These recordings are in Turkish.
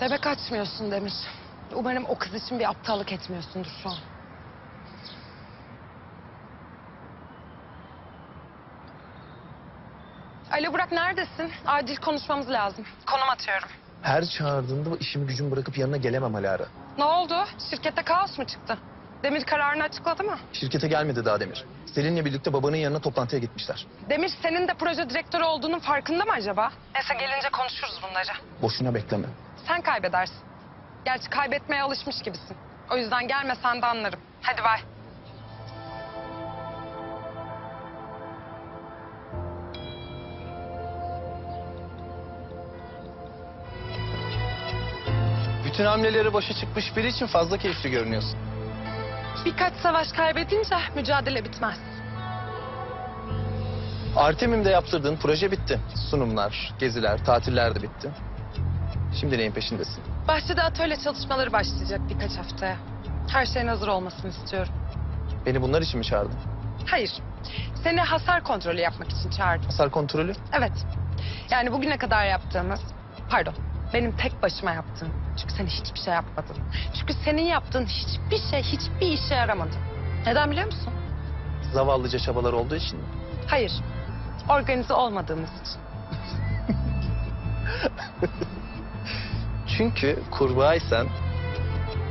Demek açmıyorsun Demir. Umarım o kız için bir aptallık etmiyorsundur şu an. Alo Burak neredesin? Acil konuşmamız lazım. Konum atıyorum. Her çağırdığında işimi gücümü bırakıp yanına gelemem Alara. Ne oldu? Şirkette kaos mu çıktı? Demir kararını açıkladı mı? Şirkete gelmedi daha Demir. Selin'le birlikte babanın yanına toplantıya gitmişler. Demir senin de proje direktörü olduğunun farkında mı acaba? Neyse gelince konuşuruz bunları. Boşuna bekleme. Sen kaybedersin. Gerçi kaybetmeye alışmış gibisin. O yüzden gelmesen de anlarım. Hadi bay. Bütün hamleleri başa çıkmış biri için fazla keyifli görünüyorsun. Birkaç savaş kaybedince mücadele bitmez. Artemim'de yaptırdığın proje bitti. Sunumlar, geziler, tatiller de bitti. Şimdi neyin peşindesin? Bahçede atölye çalışmaları başlayacak birkaç haftaya. Her şeyin hazır olmasını istiyorum. Beni bunlar için mi çağırdın? Hayır, seni hasar kontrolü yapmak için çağırdım. Hasar kontrolü? Evet, yani bugüne kadar yaptığımız, pardon, benim tek başıma yaptığım. Çünkü sen hiçbir şey yapmadın. Çünkü senin yaptığın hiçbir şey, hiçbir işe yaramadı. Neden biliyor musun? Zavallıca çabalar olduğu için mi? Hayır, organize olmadığımız için. Çünkü kurbağaysan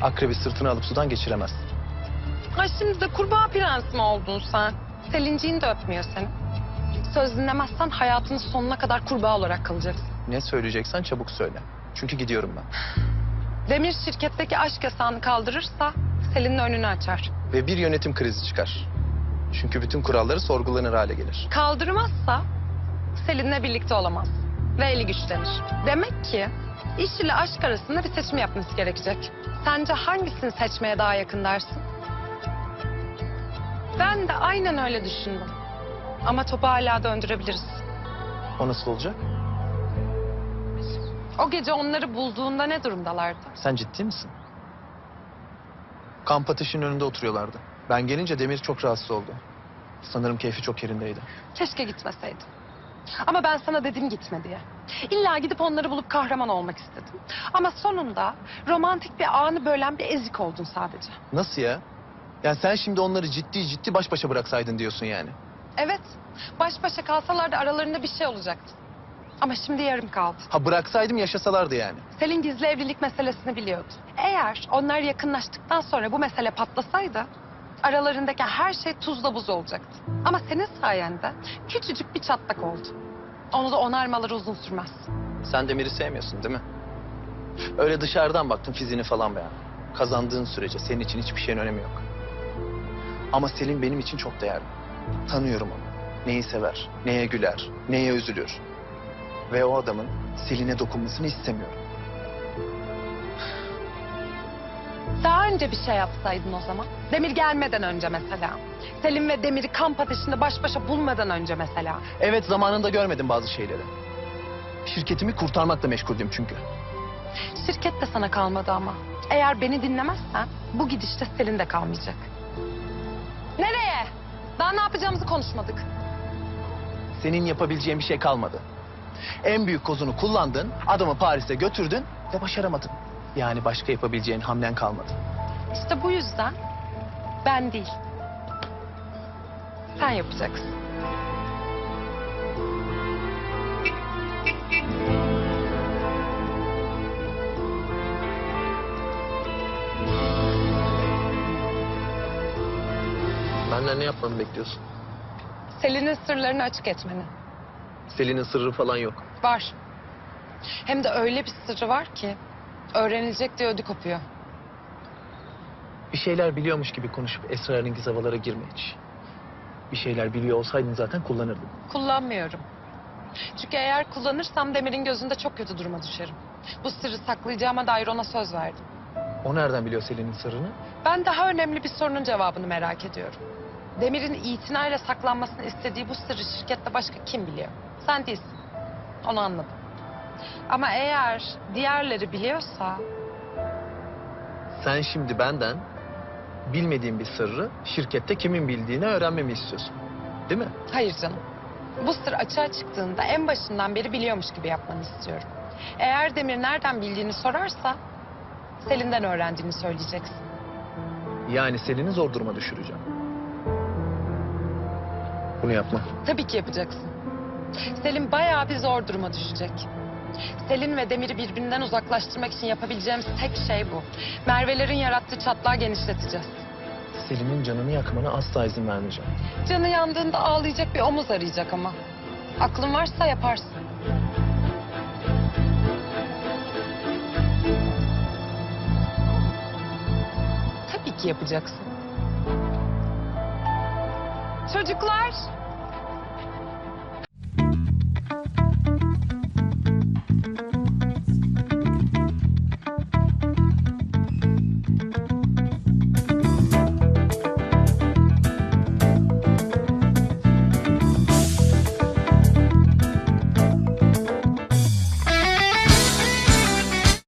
akrebi sırtına alıp sudan geçiremezsin. Ay şimdi de kurbağa prens mi oldun sen? Selinciğin de öpmüyor seni. Söz dinlemezsen hayatının sonuna kadar kurbağa olarak kalacaksın. Ne söyleyeceksen çabuk söyle. Çünkü gidiyorum ben. Demir şirketteki aşk yasağını kaldırırsa Selin'in önünü açar. Ve bir yönetim krizi çıkar. Çünkü bütün kuralları sorgulanır hale gelir. Kaldırmazsa Selin'le birlikte olamaz. Ve eli güçlenir. Demek ki iş ile aşk arasında bir seçim yapması gerekecek. Sence hangisini seçmeye daha yakın dersin? Ben de aynen öyle düşündüm. Ama topu hala döndürebiliriz. O nasıl olacak? O gece onları bulduğunda ne durumdalardı? Sen ciddi misin? Kamp ateşinin önünde oturuyorlardı. Ben gelince Demir çok rahatsız oldu. Sanırım keyfi çok yerindeydi. Keşke gitmeseydin. Ama ben sana dedim gitme diye. İlla gidip onları bulup kahraman olmak istedim. Ama sonunda romantik bir anı bölen bir ezik oldun sadece. Nasıl ya? Yani sen şimdi onları ciddi ciddi baş başa bıraksaydın diyorsun yani. Evet, baş başa kalsalardı aralarında bir şey olacaktı. Ama şimdi yarım kaldı. Ha bıraksaydım yaşasalardı yani. Selin gizli evlilik meselesini biliyordu. Eğer onlar yakınlaştıktan sonra bu mesele patlasaydı... ...aralarındaki her şey tuzla buz olacaktı. Ama senin sayende küçücük bir çatlak oldu. Onu da onarmaları uzun sürmez. Sen Demir'i sevmiyorsun değil mi? Öyle dışarıdan baktın fiziğini falan beğen. Kazandığın sürece senin için hiçbir şeyin önemi yok. Ama Selin benim için çok değerli. Tanıyorum onu. Neyi sever, neye güler, neye üzülür. Ve o adamın Selin'e dokunmasını istemiyorum. Daha önce bir şey yapsaydın o zaman. Demir gelmeden önce mesela. Selin ve Demir'i kamp ateşinde baş başa bulmadan önce mesela. Evet zamanında görmedim bazı şeyleri. Şirketimi kurtarmakla meşguldüm çünkü. Şirket de sana kalmadı ama. Eğer beni dinlemezsen bu gidişte Selin de kalmayacak. Nereye? Daha ne yapacağımızı konuşmadık. Senin yapabileceğin bir şey kalmadı. En büyük kozunu kullandın, adamı Paris'e götürdün ve başaramadın. Yani başka yapabileceğin hamlen kalmadı. İşte bu yüzden ben değil. Sen yapacaksın. Benden ne yapmamı bekliyorsun? Selin'in sırlarını açık etmeni. Selin'in sırrı falan yok. Var. Hem de öyle bir sırrı var ki öğrenilecek diye ödü kopuyor. Bir şeyler biliyormuş gibi konuşup esrarengiz havalara girme hiç. Bir şeyler biliyor olsaydın zaten kullanırdın. Kullanmıyorum. Çünkü eğer kullanırsam Demir'in gözünde çok kötü duruma düşerim. Bu sırrı saklayacağıma dair ona söz verdim. O nereden biliyor Selin'in sırrını? Ben daha önemli bir sorunun cevabını merak ediyorum. Demir'in itinayla saklanmasını istediği bu sırrı şirkette başka kim biliyor? Sen değilsin. Onu anladım. Ama eğer diğerleri biliyorsa... Sen şimdi benden bilmediğim bir sırrı şirkette kimin bildiğini öğrenmemi istiyorsun. Değil mi? Hayır canım. Bu sır açığa çıktığında en başından beri biliyormuş gibi yapmanı istiyorum. Eğer Demir nereden bildiğini sorarsa Selin'den öğrendiğini söyleyeceksin. Yani Selin'i zor duruma düşüreceğim. Bunu yapma. Tabii ki yapacaksın. Selin bayağı bir zor duruma düşecek. Selin ve Demir'i birbirinden uzaklaştırmak için yapabileceğimiz tek şey bu. Merve'lerin yarattığı çatlağı genişleteceğiz. Selin'in canını yakmana asla izin vermeyeceğim. Canı yandığında ağlayacak bir omuz arayacak ama. Aklın varsa yaparsın. Tabii ki yapacaksın. Çocuklar,